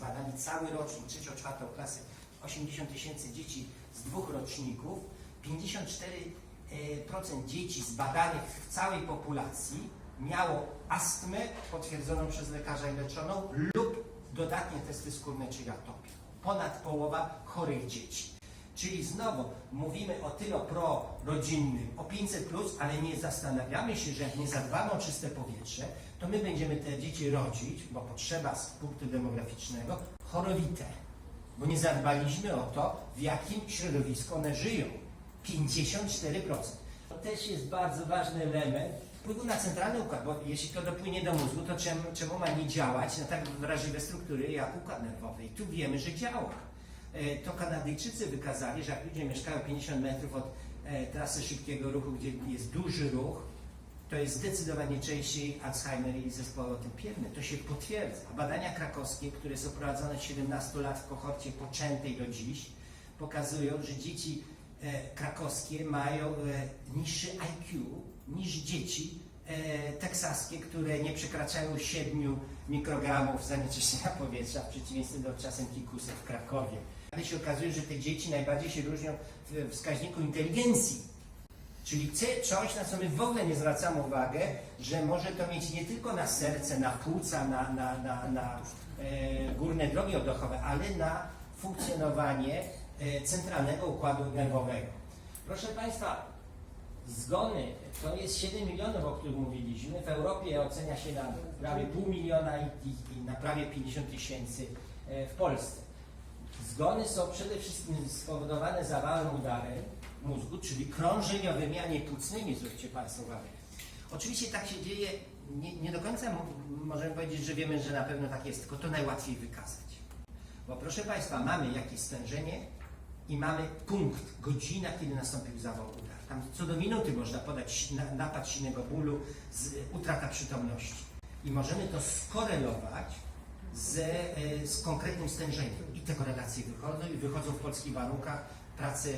Badali cały rocznik, trzecią, czwartą klasę, 80 tysięcy dzieci z dwóch roczników. 54% dzieci zbadanych w całej populacji miało astmę potwierdzoną przez lekarza i leczoną lub dodatnie testy skórne, czyli atopię. Ponad połowa chorych dzieci. Czyli znowu mówimy o tyle prorodzinnym, o 500, ale nie zastanawiamy się, że jak nie zadbamy o czyste powietrze, to my będziemy te dzieci rodzić, bo potrzeba z punktu demograficznego, chorowite. Bo nie zadbaliśmy o to, w jakim środowisku one żyją. 54%. To też jest bardzo ważny element wpływu na centralny układ, bo jeśli to dopłynie do mózgu, to czemu, czemu ma nie działać na tak wrażliwe struktury jak układ nerwowy? I tu wiemy, że działa. E, To Kanadyjczycy wykazali, że jak ludzie mieszkają 50 metrów od e, trasy szybkiego ruchu, gdzie jest duży ruch, to jest zdecydowanie częściej Alzheimer i zespoły otępienne. To się potwierdza. Badania krakowskie, które są prowadzone od 17 lat w kohorcie poczętej do dziś, pokazują, że dzieci e, krakowskie mają niższy IQ niż dzieci teksaskie, które nie przekraczają 7 mikrogramów zanieczyszczenia powietrza, w przeciwieństwie do czasem Kikusów w Krakowie. Ale się okazuje, że te dzieci najbardziej się różnią w wskaźniku inteligencji. Czyli coś, na co my w ogóle nie zwracamy uwagę, że może to mieć nie tylko na serce, na płuca, na, na, na, na e, górne drogi oddechowe, ale na funkcjonowanie e, centralnego układu nerwowego. Proszę Państwa, zgony to jest 7 milionów, o których mówiliśmy. W Europie ocenia się na prawie pół miliona i, i, i na prawie 50 tysięcy e, w Polsce. Zgony są przede wszystkim spowodowane zawałem udarem mózgu, czyli krążeniowymi, a nie płucnymi, zwróćcie Państwo uwagę. Oczywiście tak się dzieje, nie, nie do końca możemy powiedzieć, że wiemy, że na pewno tak jest, tylko to najłatwiej wykazać. Bo proszę Państwa, mamy jakieś stężenie i mamy punkt, godzina, kiedy nastąpił zawał udar. Tam co do minuty można podać na- napad silnego bólu, z, utrata przytomności. I możemy to skorelować z, e, z konkretnym stężeniem. I te korelacje wychodzą i wychodzą w polskich warunkach. Prace e,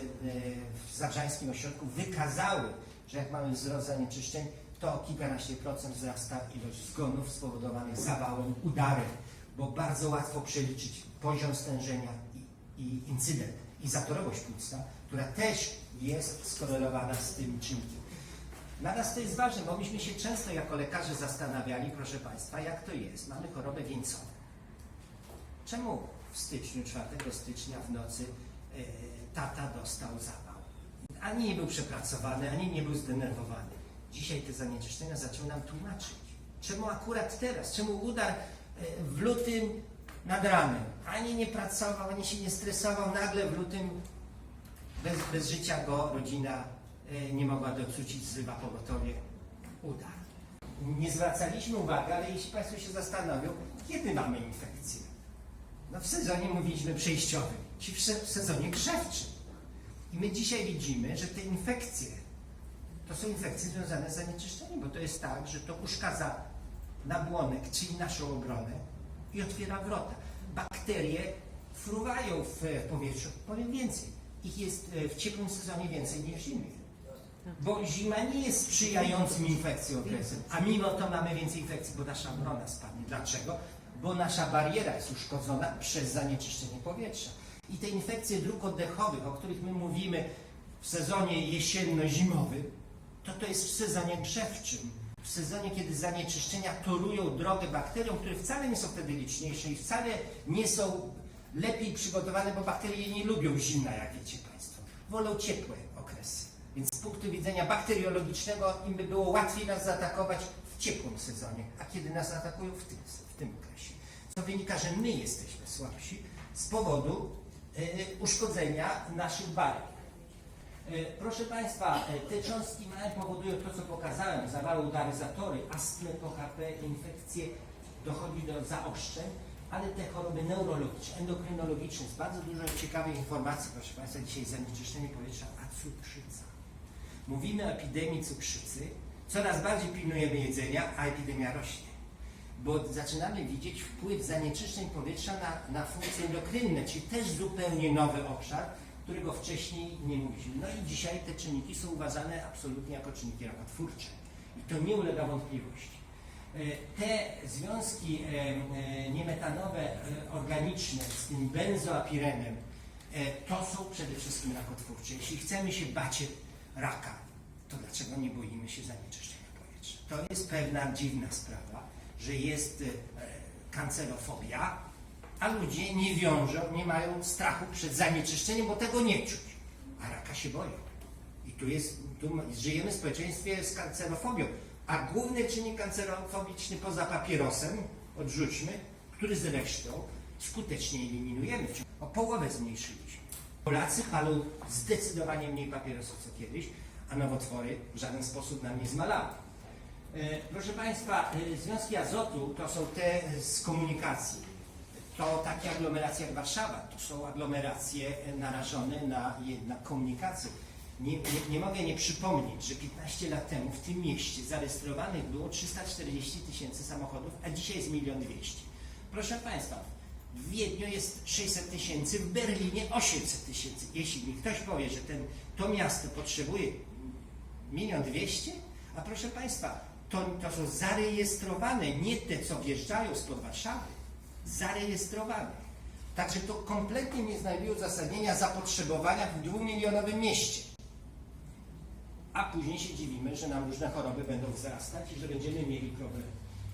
w Zabrzańskim Ośrodku wykazały, że jak mamy wzrost zanieczyszczeń, to kilkanaście procent wzrasta ilość zgonów spowodowanych zawałem, udarem, bo bardzo łatwo przeliczyć poziom stężenia i, i incydent, i zatorowość płucna, która też jest skorelowana z tym czynnikiem. Dla nas to jest ważne, bo myśmy się często jako lekarze zastanawiali, proszę Państwa, jak to jest. Mamy chorobę wieńcową. Czemu w styczniu, 4 stycznia w nocy e, tata dostał zawał? Ani nie był przepracowany, ani nie był zdenerwowany. Dzisiaj te zanieczyszczenia zaczęły nam tłumaczyć. Czemu akurat teraz? Czemu udar e, w lutym nad ranem? Ani nie pracował, ani się nie stresował, nagle w lutym bez, bez życia go rodzina e, nie mogła doczucić, zrywa pogotowie, udar. Nie zwracaliśmy uwagi, ale jeśli Państwo się zastanowią, kiedy mamy infekcję? No w sezonie mówiliśmy przejściowym, czy w, se- w sezonie grzewczym. I my dzisiaj widzimy, że te infekcje to są infekcje związane z zanieczyszczeniem, bo to jest tak, że to uszkadza nabłonek, czyli naszą obronę i otwiera wrota. Bakterie fruwają w, powietrzu, powiem więcej, ich jest e, w ciepłym sezonie więcej niż w zimie. Bo zima nie jest sprzyjającym infekcjom okresem, a mimo to mamy więcej infekcji, bo nasza obrona spadnie. Dlaczego? Bo nasza bariera jest uszkodzona przez zanieczyszczenie powietrza. I te infekcje dróg oddechowych, o których my mówimy w sezonie jesienno-zimowym, to to jest w sezonie grzewczym. W sezonie, kiedy zanieczyszczenia torują drogę bakteriom, które wcale nie są wtedy liczniejsze i wcale nie są lepiej przygotowane, bo bakterie nie lubią zimna, jak wiecie Państwo. Wolą ciepłe okresy. Więc z punktu widzenia bakteriologicznego im by było łatwiej nas zaatakować ciepłym sezonie, a kiedy nas atakują w tym, w tym okresie. Co wynika, że my jesteśmy słabsi z powodu e, uszkodzenia naszych barier. Proszę Państwa, e, te cząstki małe powodują to, co pokazałem, zawały, udary, zatory, astmę, PHP, infekcje, dochodzi do zaostrzeń, ale te choroby neurologiczne, endokrynologiczne, jest bardzo dużo ciekawych informacji, proszę Państwa, dzisiaj zanieczyszczenie powietrza, a cukrzyca. Mówimy o epidemii cukrzycy, coraz bardziej pilnujemy jedzenia, a epidemia rośnie. Bo zaczynamy widzieć wpływ zanieczyszczeń powietrza na, na funkcje endokrynne, czyli też zupełnie nowy obszar, którego wcześniej nie mówiliśmy. No i dzisiaj te czynniki są uważane absolutnie jako czynniki rakotwórcze. I to nie ulega wątpliwości. te związki e, e, niemetanowe, e, organiczne z tym benzoapirenem, e, to są przede wszystkim rakotwórcze. Jeśli chcemy się bać raka, to dlaczego nie boimy się zanieczyszczenia powietrza? To jest pewna dziwna sprawa, że jest e, kancerofobia, a ludzie nie wiążą, nie mają strachu przed zanieczyszczeniem, bo tego nie czuć. A raka się boją. I tu jest, tu żyjemy w społeczeństwie z kancerofobią. A główny czynnik kancerofobiczny poza papierosem, odrzućmy, który zresztą skutecznie eliminujemy. O połowę zmniejszyliśmy. Polacy palą zdecydowanie mniej papierosów co kiedyś, a nowotwory w żaden sposób nam nie zmalały. E, Proszę Państwa, e, związki azotu to są te z komunikacji. To takie aglomeracje jak Warszawa, to są aglomeracje narażone na jednak komunikację. Nie, nie, nie mogę nie przypomnieć, że 15 lat temu w tym mieście zarejestrowanych było 340 tysięcy samochodów, a dzisiaj jest 1 200 Proszę Państwa, w Wiedniu jest 600 tysięcy, w Berlinie 800 tysięcy. Jeśli mi ktoś powie, że ten, to miasto potrzebuje milion dwieście, a proszę Państwa, to, to są zarejestrowane, nie te, co wjeżdżają spod Warszawy, zarejestrowane. Także to kompletnie nie znajduje uzasadnienia zapotrzebowania w dwumilionowym mieście. A później się dziwimy, że nam różne choroby będą wzrastać i że będziemy mieli problemy.